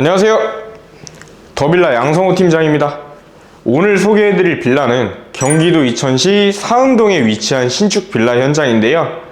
안녕하세요. 더빌라 양성호 팀장입니다. 오늘 소개해드릴 빌라는 경기도 이천시 사흥동에 위치한 신축 빌라 현장인데요.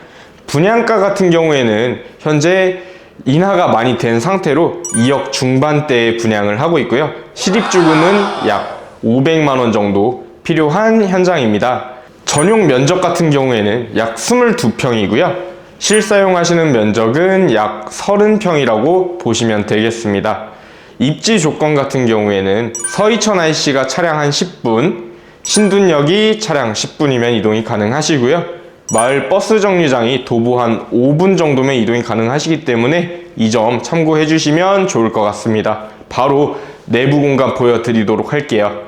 분양가 같은 경우에는 현재 인하가 많이 된 상태로 2억 중반대에 분양을 하고 있고요. 실입주금은 약 500만 원 정도 필요한 현장입니다. 전용 면적 같은 경우에는 약 22평이고요. 실사용하시는 면적은 약 30평이라고 보시면 되겠습니다. 입지 조건 같은 경우에는 서이천 IC가 차량 한 10분, 신둔역이 차량 10분이면 이동이 가능하시고요. 마을 버스 정류장이 도보 한 5분 정도면 이동이 가능하시기 때문에 이 점 참고해 주시면 좋을 것 같습니다. 바로 내부 공간 보여드리도록 할게요.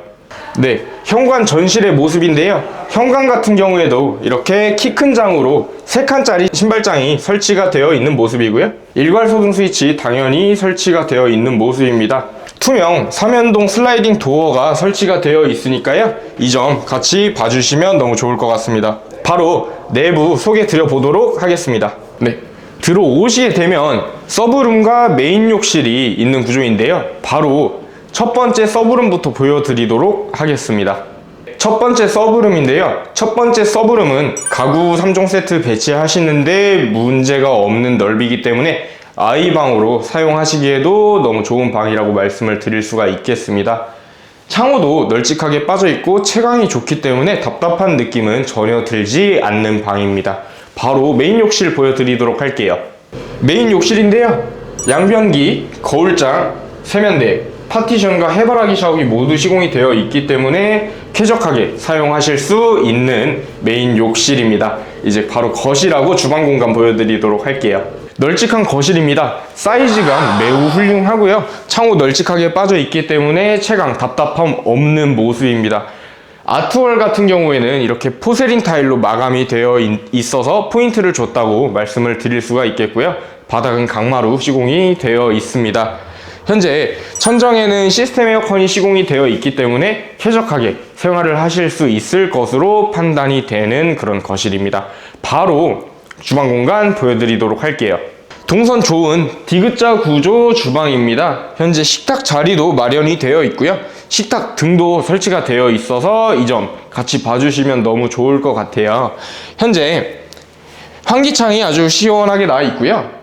네, 현관 전실의 모습인데요. 현관 같은 경우에도 이렇게 키 큰 장으로 3칸짜리 신발장이 설치가 되어 있는 모습이고요. 일괄 소등 스위치 당연히 설치가 되어 있는 모습입니다. 투명 삼연동 슬라이딩 도어가 설치가 되어 있으니까요. 이 점 같이 봐주시면 너무 좋을 것 같습니다. 바로 내부 소개 드려보도록 하겠습니다. 네. 들어오시게 되면 서브룸과 메인 욕실이 있는 구조인데요. 바로 첫 번째 서브룸부터 보여드리도록 하겠습니다. 첫 번째 서브룸인데요. 첫 번째 서브룸은 가구 3종 세트 배치하시는데 문제가 없는 넓이기 때문에 아이방으로 사용하시기에도 너무 좋은 방이라고 말씀을 드릴 수가 있겠습니다. 창호도 널찍하게 빠져 있고 채광이 좋기 때문에 답답한 느낌은 전혀 들지 않는 방입니다. 바로 메인 욕실 보여드리도록 할게요. 메인 욕실인데요. 양변기, 거울장, 세면대, 파티션과 해바라기 샤워기 모두 시공이 되어 있기 때문에 쾌적하게 사용하실 수 있는 메인 욕실입니다. 이제 바로 거실하고 주방 공간 보여드리도록 할게요. 널찍한 거실입니다. 사이즈감 매우 훌륭하고요. 창호 널찍하게 빠져 있기 때문에 채광 답답함 없는 모습입니다. 아트월 같은 경우에는 이렇게 포세린 타일로 마감이 되어 있- 있어서 포인트를 줬다고 말씀을 드릴 수가 있겠고요. 바닥은 강마루 시공이 되어 있습니다. 현재 천정에는 시스템 에어컨이 시공이 되어 있기 때문에 쾌적하게 생활을 하실 수 있을 것으로 판단이 되는 그런 거실입니다. 바로 주방 공간 보여드리도록 할게요. 동선 좋은 디귿자 구조 주방입니다. 현재 식탁 자리도 마련이 되어 있고요. 식탁 등도 설치가 되어 있어서 이 점 같이 봐주시면 너무 좋을 것 같아요. 현재 환기창이 아주 시원하게 나 있고요.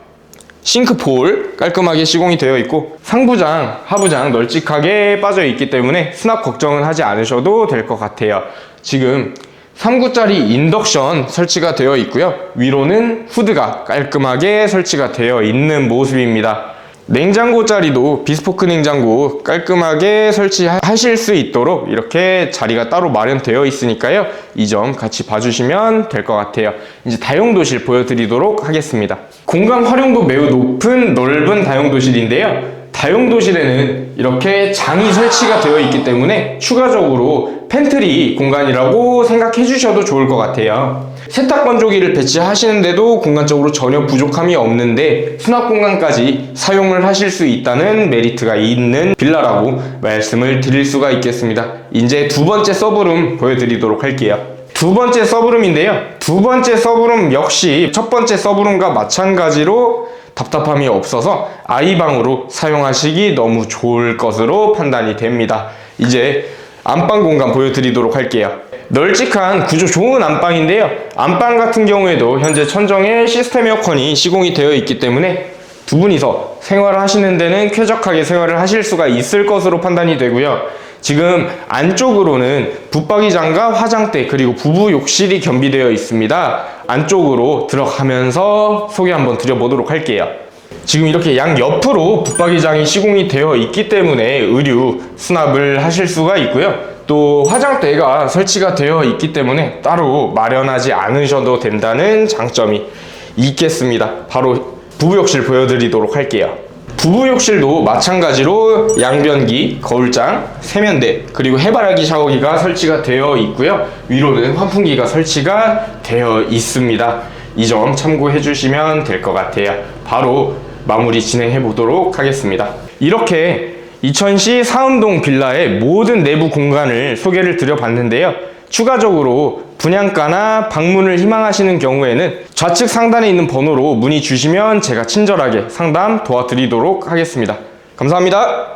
싱크볼 깔끔하게 시공이 되어 있고 상부장, 하부장 널찍하게 빠져 있기 때문에 수납 걱정은 하지 않으셔도 될 것 같아요. 지금 3구짜리 인덕션 설치가 되어 있고요. 위로는 후드가 깔끔하게 설치가 되어 있는 모습입니다. 냉장고 자리도 비스포크 냉장고 깔끔하게 설치하실 수 있도록 이렇게 자리가 따로 마련되어 있으니까요. 이 점 같이 봐주시면 될 것 같아요. 이제 다용도실 보여드리도록 하겠습니다. 공간 활용도 매우 높은 넓은 다용도실인데요. 다용도실에는 이렇게 장이 설치가 되어 있기 때문에 추가적으로 팬트리 공간이라고 생각해 주셔도 좋을 것 같아요. 세탁 건조기를 배치하시는데도 공간적으로 전혀 부족함이 없는데 수납 공간까지 사용을 하실 수 있다는 메리트가 있는 빌라라고 말씀을 드릴 수가 있겠습니다. 이제 두 번째 서브룸 보여드리도록 할게요. 두 번째 서브룸인데요. 두 번째 서브룸 역시 첫 번째 서브룸과 마찬가지로 답답함이 없어서 아이방으로 사용하시기 너무 좋을 것으로 판단이 됩니다. 이제 안방 공간 보여드리도록 할게요. 널찍한 구조 좋은 안방인데요. 안방 같은 경우에도 현재 천정에 시스템 에어컨이 시공이 되어 있기 때문에 두 분이서 생활을 하시는 데는 쾌적하게 생활을 하실 수가 있을 것으로 판단이 되고요. 지금 안쪽으로는 붙박이장과 화장대 그리고 부부 욕실이 겸비되어 있습니다. 안쪽으로 들어가면서 소개 한번 드려보도록 할게요. 지금 이렇게 양 옆으로 붙박이장이 시공이 되어 있기 때문에 의류 수납을 하실 수가 있고요. 또 화장대가 설치가 되어 있기 때문에 따로 마련하지 않으셔도 된다는 장점이 있겠습니다. 바로 부부욕실 보여드리도록 할게요. 부부욕실도 마찬가지로 양변기, 거울장, 세면대, 그리고 해바라기 샤워기가 설치가 되어 있고요. 위로는 환풍기가 설치가 되어 있습니다. 이 점 참고해 주시면 될 것 같아요. 바로 마무리 진행해 보도록 하겠습니다. 이렇게 이천시 사운동 빌라의 모든 내부 공간을 소개를 드려봤는데요. 추가적으로 분양가나 방문을 희망하시는 경우에는 좌측 상단에 있는 번호로 문의 주시면 제가 친절하게 상담 도와드리도록 하겠습니다. 감사합니다.